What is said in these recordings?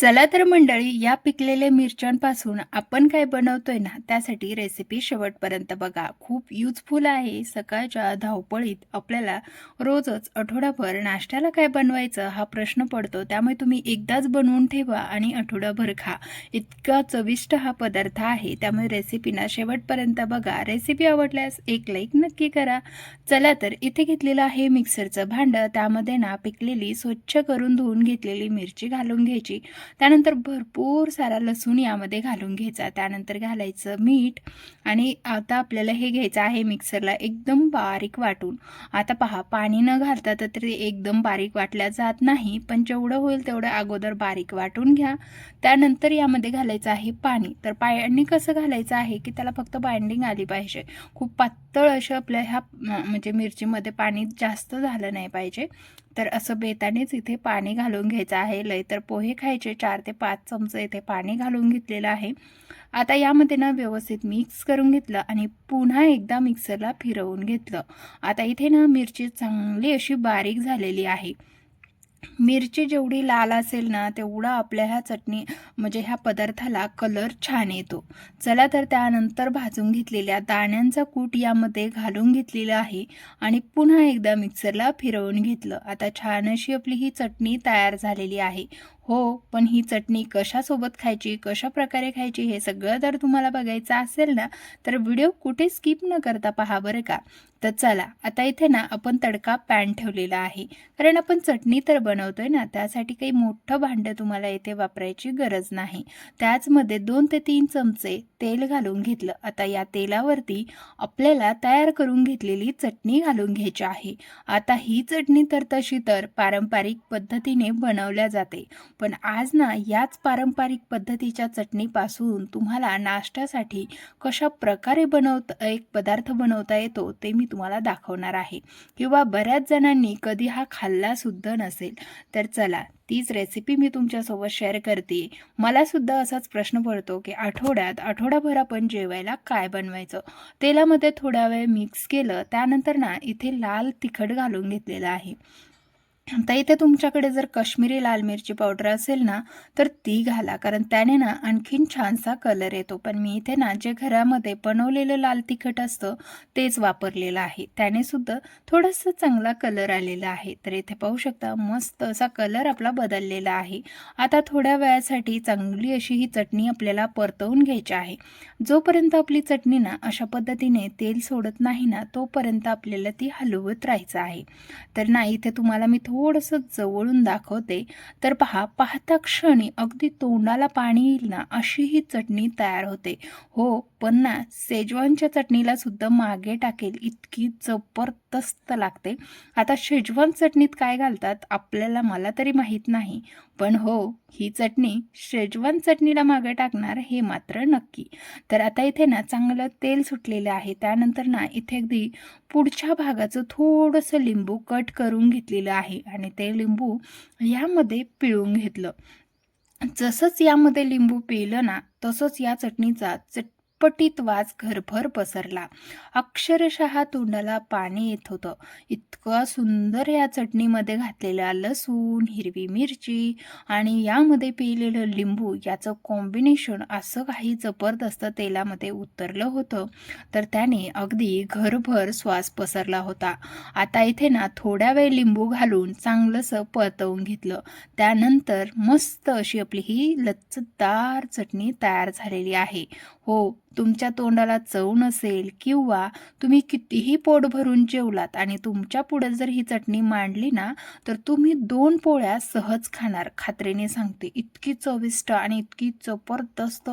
चला तर मंडळी या पिकलेल्या मिरच्यांपासून आपण काय बनवतोय ना त्यासाठी रेसिपी शेवटपर्यंत बघा. खूप युजफुल आहे. सकाळच्या धावपळीत आपल्याला रोजच आठवडाभर नाश्त्याला काय बनवायचं हा प्रश्न पडतो. त्यामुळे तुम्ही एकदाच बनवून ठेवा आणि आठवडाभर खा. इतका चविष्ट हा पदार्थ आहे. त्यामुळे रेसिपीना शेवटपर्यंत बघा. रेसिपी आवडल्यास एक लाईक नक्की करा. चला तर इथे घेतलेलं आहे मिक्सरचं भांडं. त्यामध्ये ना पिकलेली स्वच्छ करून धुवून घेतलेली मिरची घालून घ्यायची. त्यानंतर भरपूर सारा लसूण यामध्ये घालून घ्यायचा. त्यानंतर घालायचं मीठ आणि आता आपल्याला हे घ्यायचं आहे मिक्सरला एकदम बारीक वाटून. आता पहा पाणी न घालता तर ते एकदम बारीक वाटल्या जात नाही पण जेवढं होईल तेवढं अगोदर बारीक वाटून घ्या. त्यानंतर यामध्ये घालायचं आहे पाणी. तर पाणी कसं घालायचं आहे की त्याला फक्त बाइंडिंग आली पाहिजे. खूप पातळ असं आपल्या ह्या म्हणजे मिरचीमध्ये पाणी जास्त झालं नाही पाहिजे. तर असं बेतानेच इथे पाणी घालून घ्यायचं आहे. लय तर पोहे खायचे चार ते पाच चमचे इथे पाणी घालून घेतलेलं आहे. आता यामध्ये ना व्यवस्थित मिक्स करून घेतलं आणि पुन्हा एकदा मिक्सरला फिरवून घेतलं. आता इथे ना मिरची चांगली अशी बारीक झालेली आहे. मिरची जेवढी लाल असेल ना तेवढा आपल्या ह्या चटणी म्हणजे ह्या पदार्थाला कलर छान येतो. चला तर त्यानंतर भाजून घेतलेल्या दाण्यांचा कूट यामध्ये घालून घेतलेला आहे आणि पुन्हा एकदा मिक्सरला फिरवून घेतलं. आता छान अशी आपली ही चटणी तयार झालेली आहे. हो पण ही चटणी कशासोबत खायची कशा प्रकारे खायची हे सगळं जर तुम्हाला बघायचं असेल ना तर व्हिडिओ कुठे स्किप न करता पहा बरं का. तर चला आता इथे ना आपण तडका पॅन ठेवलेला आहे. कारण आपण चटणी तर बनवतोय ना त्यासाठी काही मोठं भांडं तुम्हाला इथे वापरायची गरज नाही. त्याचमध्ये दोन ते तीन चमचे तेल घालून घेतलं. आता या तेलावरती आपल्याला तयार करून घेतलेली चटणी घालून घ्यायची आहे. आता ही चटणी तर तशी तर पारंपरिक पद्धतीने बनवल्या जाते. पण आज ना याच पारंपरिक पद्धतीच्या चटणीपासून तुम्हाला नाश्त्यासाठी कशा प्रकारे बनवता एक पदार्थ बनवता येतो ते मी तुम्हाला दाखवणार आहे. किंवा बऱ्याच जणांनी कधी हा खाल्ला सुद्धा नसेल. तर चला तीच रेसिपी मी तुमच्यासोबत शेअर करते. मला सुद्धा असाच प्रश्न पडतो की आठवड्यात आठवडाभर आपण जेवायला काय बनवायचं? तेलामध्ये थोडा वेळ मिक्स केलं त्यानंतर ना इथे लाल तिखट घालून घेतलेलं आहे. आता इथे तुमच्याकडे जर कश्मीरी लाल मिरची पावडर असेल ना तर ती घाला. कारण त्याने ना आणखीन छानसा कलर येतो. पण मी इथे ना जे घरामध्ये बनवलेलं लाल तिखट असतं तेच वापरलेलं आहे. त्याने सुद्धा थोडंसं चांगला कलर आलेला आहे. तर इथे पाहू शकता मस्त असा कलर आपला बदललेला आहे. आता थोड्या वेळासाठी चांगली अशी ही चटणी आपल्याला परतवून घ्यायची आहे. जोपर्यंत आपली चटणी ना अशा पद्धतीने तेल सोडत नाही ना तोपर्यंत आपल्याला ती हलवत राहायचं आहे. तर ना इथे तुम्हाला मी थोडं थोडंसं जवळून दाखवते. तर पहा पाहता क्षणी अगदी तोंडाला पाणी येईल ना अशी ही चटणी तयार होते. हो पण ना शेजवानच्या चटणीला सुद्धा मागे टाकेल इतकी जबरदस्त लागते. आता शेजवान चटणीत काय घालतात आपल्याला मला तरी माहीत नाही. पण हो ही चटणी शेजवान चटणीला मागे टाकणार हे मात्र नक्की. तर आता इथे ना चांगलं तेल सुटलेलं आहे. त्यानंतर ना इथे अगदी पुढच्या भागाचं थोडंसं लिंबू कट करून घेतलेलं आहे. आणि ते लिंबू यामध्ये पिळून घेतलं. जसंच यामध्ये लिंबू पिळलं ना तसंच या चटणीचा चट पटपटीत वास घरभर पसरला. अक्षरशः तोंडाला पाणी येत होतं. इतकं सुंदर या चटणीमध्ये घातलेला लसूण हिरवी मिरची आणि यामध्ये पिलेलं लिंबू याचं कॉम्बिनेशन असं काही जबरदस्त तेलामध्ये उतरलं होतं तर त्याने अगदी घरभर श्वास पसरला होता. आता इथे ना थोड्या वेळ लिंबू घालून चांगलंसं परतवून घेतलं. त्यानंतर मस्त अशी आपली ही लच्चदार चटणी तयार झालेली आहे. हो तुमच्या तोंडाला चव नसेल किंवा तुम्ही कितीही पोट भरून जेवलात आणि तुमच्यापुढे जर ही चटणी मांडली ना तर तुम्ही दोन पोळ्या सहज खाणार. खात्रीने सांगते इतकी चविष्ट आणि इतकी जबरदस्त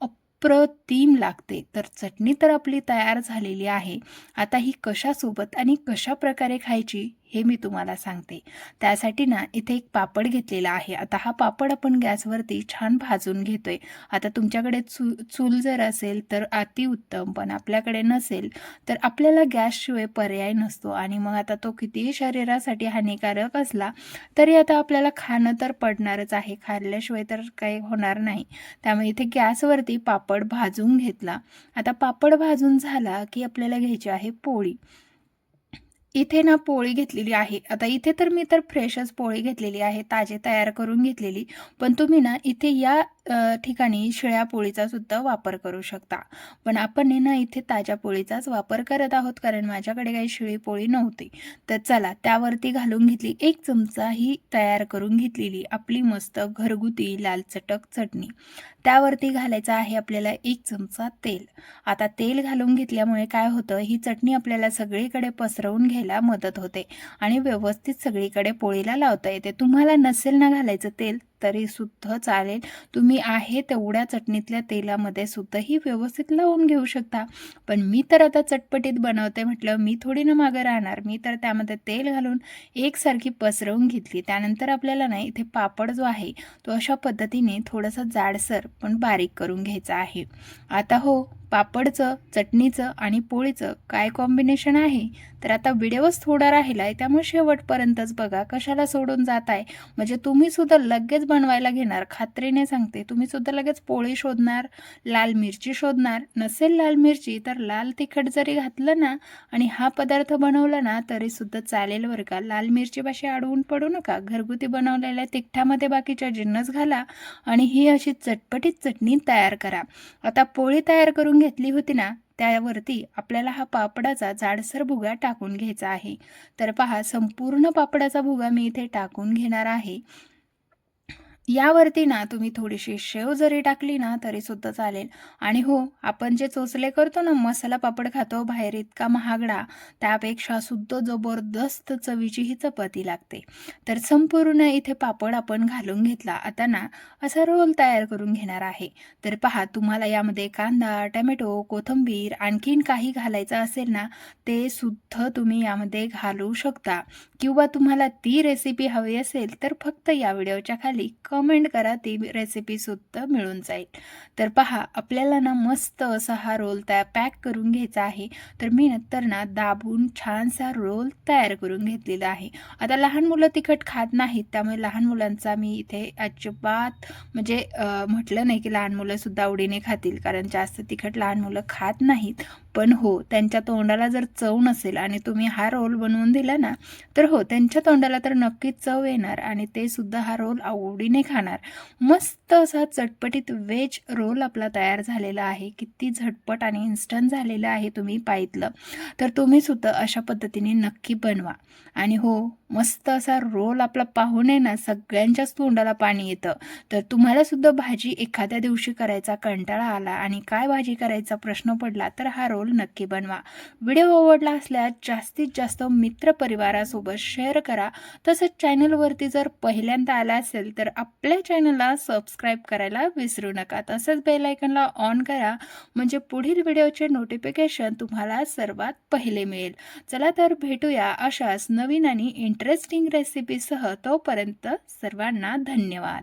अप्रतिम लागते. तर चटणी तर आपली तयार झालेली आहे. आता ही कशासोबत आणि कशा प्रकारे खायची? हे मी तुम्हाला सांगते. त्यासाठी ना इथे एक पापड घेतलेला आहे. आता हा पापड आपण गॅसवरती छान भाजून घेतोय. आता तुमच्याकडे चू चूल जर असेल तर अतिउत्तम पण आपल्याकडे नसेल तर आपल्याला गॅसशिवाय पर्याय नसतो. आणि मग आता तो कितीही शरीरासाठी हानिकारक असला तरी आता आपल्याला खाणं तर पडणारच आहे. खाल्ल्याशिवाय तर काही होणार नाही. त्यामुळे इथे गॅसवरती पापड भाजून घेतला. आता पापड भाजून झाला की आपल्याला घ्यायची आहे पोळी. इथे ना पोळी घेतलेली आहे. आता इथे तर मी तर फ्रेशच पोळी घेतलेली आहे, ताजे तयार करून घेतलेली. पण तुम्ही ना इथे या ठिकाणी शिळ्या पोळीचा सुद्धा वापर करू शकता. पण आपण आहे ना इथे ताज्या पोळीचाच वापर करत आहोत, कारण माझ्याकडे काही शिळी पोळी नव्हती. तर चला त्यावरती घालून घेतली एक चमचा ही तयार करून घेतलेली आपली मस्त घरगुती लाल चटक चटणी. त्यावरती घालायचं आहे आपल्याला एक चमचा तेल. आता तेल घालून घेतल्यामुळे काय होतं, ही चटणी आपल्याला सगळीकडे पसरवून घ्यायला मदत होते आणि व्यवस्थित सगळीकडे पोळीला लावता येते. तुम्हाला नसेल ना घालायचं तेल, तरी सुद्धा चालेल. तुम्ही आहे तेवढ्या चटणीतल्या तेलामध्ये सुद्धा ही व्यवस्थित लावून घेऊ शकता. पण मी तर आता चटपटीत बनवते म्हटलं, मी थोडी ना मागं राहणार. मी तर त्यामध्ये तेल घालून एकसारखी पसरवून घेतली. त्यानंतर आपल्याला ना इथे पापड जो आहे, तो अशा पद्धतीने थोडासा जाडसर पण बारीक करून घ्यायचा आहे. आता हो, पापडचं, चटणीचं आणि पोळीचं काय कॉम्बिनेशन आहे, तर आता व्हिडिओच थोडा राहिला आहे, त्यामुळे शेवटपर्यंतच बघा. कशाला सोडून जात आहे म्हणजे तुम्ही सुद्धा लगेच बनवायला घेणार. खात्रीने सांगते, तुम्ही सुद्धा लगेच पोळी शोधणार, लाल मिरची शोधणार. नसेल लाल मिरची, तर लाल तिखट जरी घातलं ना आणि हा पदार्थ बनवला ना, तरीसुद्धा चालेल बरं का. लाल मिरचीपाशी अडवून पडू नका. घरगुती बनवलेल्या तिखटामध्ये बाकीच्या जिन्नस घाला आणि ही अशी चटपटीत चटणी तयार करा. आता पोळी तयार करून घेतली होती ना, त्यावरती आपल्याला हा पापडाचा जाडसर भुगा टाकून घ्यायचा आहे. तर पहा, संपूर्ण पापडाचा भुगा मी इथे टाकून घेणार आहे. यावरती ना तुम्ही थोडीशी शेव जरी टाकली ना तरीसुद्धा चालेल. आणि हो, आपण जे चोचले करतो ना, मसाला पापड खातो बाहेर इतका महागडा, त्यापेक्षा सुद्धा जबरदस्त चवीची ही चपाती लागते. तर संपूर्ण इथे पापड आपण घालून घेतला. आता ना असा रोल तयार करून घेणार आहे. तर पहा, तुम्हाला यामध्ये कांदा, टमॅटो कोथिंबीर आणखीन काही घालायचं असेल ना, ते सुद्धा तुम्ही यामध्ये घालू शकता. किंवा तुम्हाला ती रेसिपी हवी असेल, तर फक्त या व्हिडिओच्या खाली कमेंट करा, ती रेसिपीसुद्धा मिळून जाईल. तर पहा, आपल्याला ना मस्त असा हा रोल तयार पॅक करून घ्यायचा आहे. तर मी नंतर ना दाबून छानसा रोल तयार करून घेतलेला आहे. आता लहान मुलं तिखट खात नाहीत, त्यामुळे लहान मुलांचा मी इथे अजिबात म्हणजे म्हटलं नाही की लहान मुलंसुद्धा आवडीने खातील, कारण जास्त तिखट लहान मुलं खात नाहीत. पण हो, त्यांच्या तोंडाला जर चव नसेल आणि तुम्ही हा रोल बनवून दिला ना, तर हो, त्यांच्या तोंडाला तर नक्कीच चव येणार आणि ते सुद्धा हा रोल आवडीने खाणार. मस्त असा चटपटीत व्हेज रोल आपला तयार झालेला आहे. किती झटपट आणि इन्स्टंट झालेलं आहे, तुम्ही पाहितलं. तर तुम्ही सुद्धा अशा पद्धतीने नक्की बनवा. आणि हो, मस्त असा रोल आपला पाहून ना सगळ्यांच्याच तोंडाला पाणी येतं. तर तुम्हाला सुद्धा भाजी एखाद्या दिवशी करायचा कंटाळा आला आणि काय भाजी करायचा प्रश्न पडला, तर हा रोल नक्की बनवा. व्हिडिओ आवडला असल्यास जास्तीत जास्त मित्रपरिवारासोबत शेअर करा. तसंच चॅनलवरती जर पहिल्यांदा आला असेल, तर आपल्या चॅनलला सबस्क्राईब करायला विसरू नका. तसंच बेलायकनला ऑन करा, म्हणजे पुढील व्हिडिओचे नोटिफिकेशन तुम्हाला सर्वात पहिले मिळेल. चला तर भेटूया अशाच नवीन आणि इंटरेस्टिंग रेसिपीसह. तोपर्यंत सर्वांना धन्यवाद.